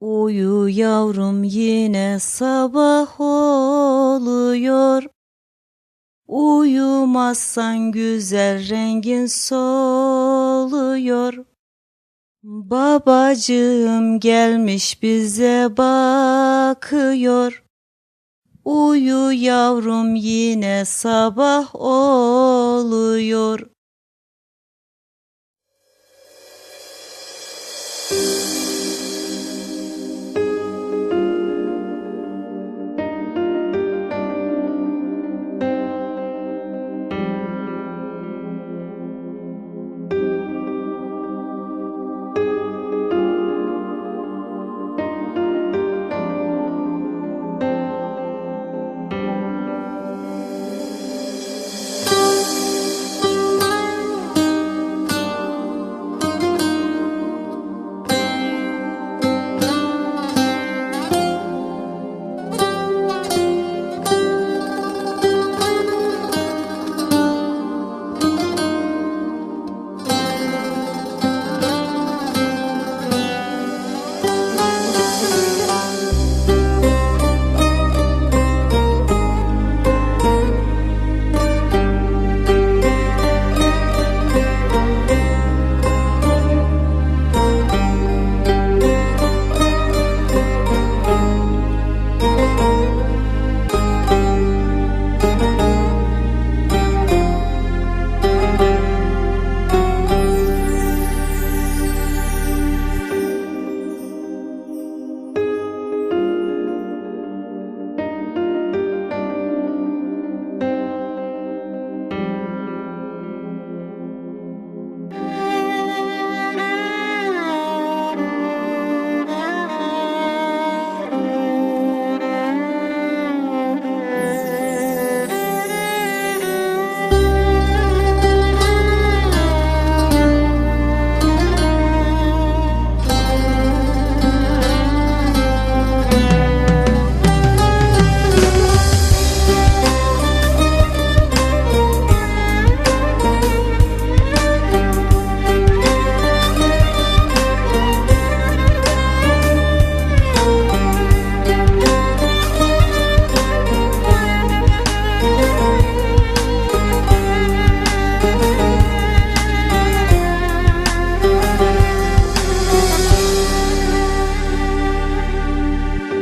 Uyu yavrum yine sabah oluyor. Uyumazsan güzel rengin soluyor. Babacığım gelmiş bize bakıyor. Uyu yavrum yine sabah oluyor.